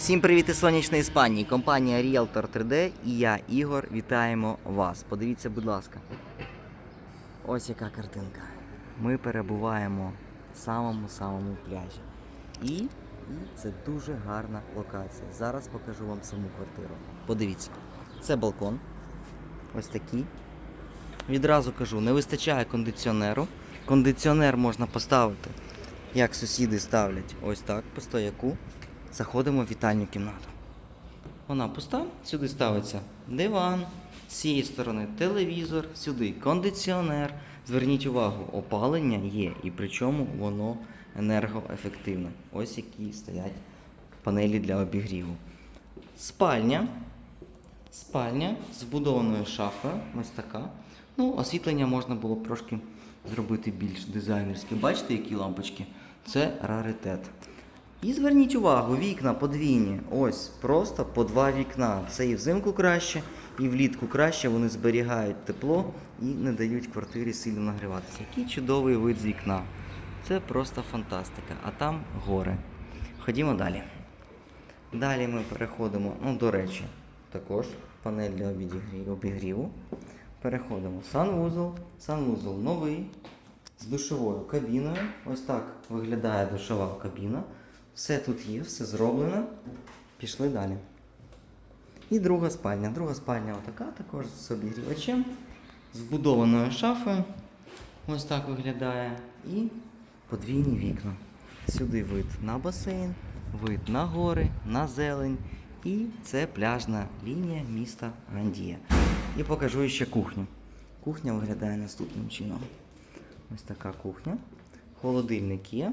Всім привіт із сонячної Іспанії. Компанія Realtor 3D і я, Ігор, вітаємо вас. Подивіться, будь ласка. Ось яка картинка. Ми перебуваємо в самому-самому пляжі. І, і це дуже гарна локація. Зараз покажу вам саму квартиру. Подивіться. Це балкон. Ось такий. Відразу кажу, не вистачає кондиціонеру. Кондиціонер можна поставити, як сусіди ставлять, ось так, по стояку. Заходимо в вітальню кімнату. Вона пуста, сюди ставиться диван, з цієї сторони телевізор, сюди кондиціонер. Зверніть увагу, опалення є, і причому воно енергоефективне. Ось які стоять панелі для обігріву. Спальня. Спальня з вбудованою шафою, ось така. Ну, освітлення можна було б трошки зробити більш дизайнерське. Бачите, які лампочки? Це раритет. І зверніть увагу, вікна подвійні. Ось просто по два вікна. Це і взимку краще, і влітку краще. Вони зберігають тепло і не дають квартирі сильно нагріватися. Який чудовий вид з вікна. Це просто фантастика. А там гори. Ходімо далі. Далі ми переходимо, ну, до речі, також панель для обігріву. Переходимо санвузол. Санвузол новий з душовою кабіною. Ось так виглядає душова кабіна. Все тут є, все зроблено. Пішли далі. І друга спальня. Друга спальня отака також з обігрівачем, з вбудованою шафою. Ось так виглядає. І подвійні вікна. Сюди вид на басейн, вид на гори, на зелень. І це пляжна лінія міста Гандія. І покажу ще кухню. Кухня виглядає наступним чином. Ось така кухня. Холодильник є.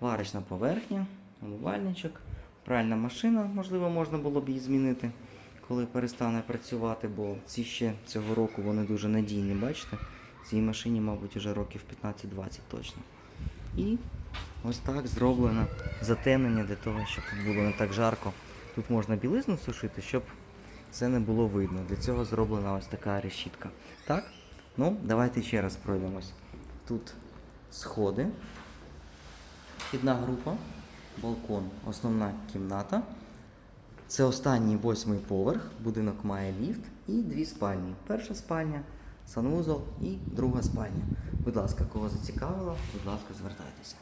Варочна поверхня, умивальничок, пральна машина, можливо, можна було б її змінити, коли перестане працювати, бо ці ще цього року вони дуже надійні, бачите? Цій машині, мабуть, вже років 15-20 точно. І ось так зроблено затемнення для того, щоб було не так жарко. Тут можна білизну сушити, щоб це не було видно. Для цього зроблена ось така решітка. Так? Ну, давайте ще раз пройдемось. Тут сходи. Вхідна група, балкон, основна кімната. Це останній восьмий поверх. Будинок має ліфт і дві спальні. Перша спальня, санвузол і друга спальня. Будь ласка, кого зацікавило, будь ласка, звертайтеся.